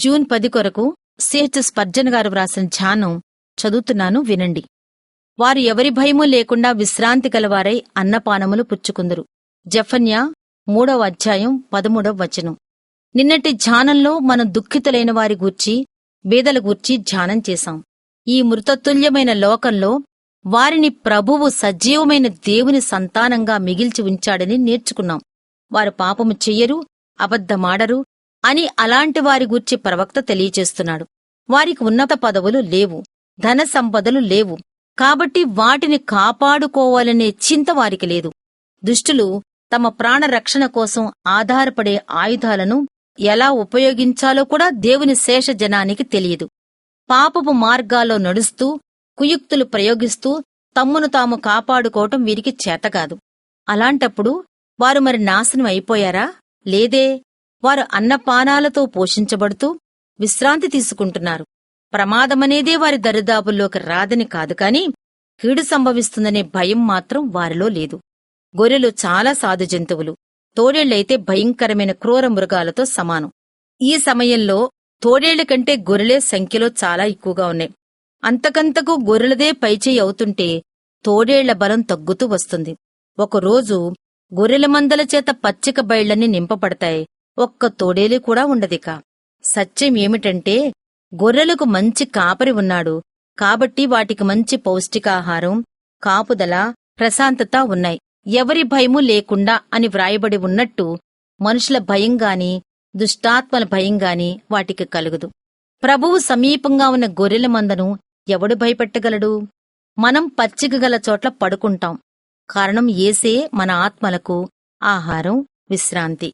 June పది కొరకు CHS పర్జన్ గారు వ్రాసిన ధ్యానం చదువుతున్నాను వినండి. వారు ఎవరి భయమూ లేకుండా విశ్రాంతి గలవారై అన్నపానములు పుచ్చుకుందరు. జఫన్యా మూడవ అధ్యాయం పదమూడవ వచనం. నిన్నటి ధ్యానంలో మనం దుఃఖితులైన వారి గూర్చి బీదల గూర్చి ధ్యానం చేశాం. ఈ మృతతుల్యమైన లోకంలో వారిని ప్రభువు సజీవమైన దేవుని సంతానంగా మిగిల్చి ఉంచాడని నేర్చుకున్నాం. వారు పాపము చెయ్యరు అబద్ధమాడరు అని అలాంటి వారి గూర్చి ప్రవక్త తెలియచేస్తున్నాడు వారికి ఉన్నత పదవులు లేవు ధన సంపదలు లేవు. కాబట్టి వాటిని కాపాడుకోవాలనే చింత వారికి లేదు. దుష్టులు తమ ప్రాణ రక్షణ కోసం ఆధారపడే ఆయుధాలను ఎలా ఉపయోగించాలో కూడా దేవుని శేష జనానికి తెలియదు. పాపపు మార్గాల్లో నడుస్తూ కుయుక్తులు ప్రయోగిస్తూ తమ్మును తాము కాపాడుకోవటం వీరికి చేతకాదు అలాంటప్పుడు వారు మరి నాశనం అయిపోయారా? లేదే వారు అన్నపానాలతో పోషించబడుతూ విశ్రాంతి తీసుకుంటున్నారు. ప్రమాదమనేదే వారి దరిదాపుల్లోకి రాదని కాదు కాని కీడు సంభవిస్తుందనే భయం మాత్రం వారిలో లేదు. గొర్రెలు చాలా సాధు జంతువులు. తోడేళ్ళైతే భయంకరమైన క్రూర మృగాలతో సమానం. ఈ సమయంలో తోడేళ్ళ కంటే గొర్రెలే సంఖ్యలో చాలా ఎక్కువగా ఉన్నాయి. అంతకంతకు గొర్రెలదే పైచేయి అవుతుంటే తోడేళ్ళ బలం తగ్గుతూ వస్తుంది. ఒకరోజు గొర్రెల మందల చేత పచ్చిక బయళ్ళన్నీ నింపబడతాయి. ఒక్క తోడేలి కూడా ఉండదిక. సత్యం ఏమిటంటే గొర్రెలకు మంచి కాపరి ఉన్నాడు కాబట్టి వాటికి మంచి పౌష్టికాహారం కాపుదల ప్రశాంతత ఉన్నాయి. ఎవరి భయము లేకుండా అని వ్రాయబడి ఉన్నట్టు మనుషుల భయంగాని దుష్టాత్మల భయంగాని వాటికి కలుగదు. ప్రభువు సమీపంగా ఉన్న గొర్రెల మందను ఎవడు భయపెట్టగలడు? మనం పచ్చిక గల చోట్ల పడుకుంటాం. కారణం ఏసే మన ఆత్మలకు ఆహారం విశ్రాంతి.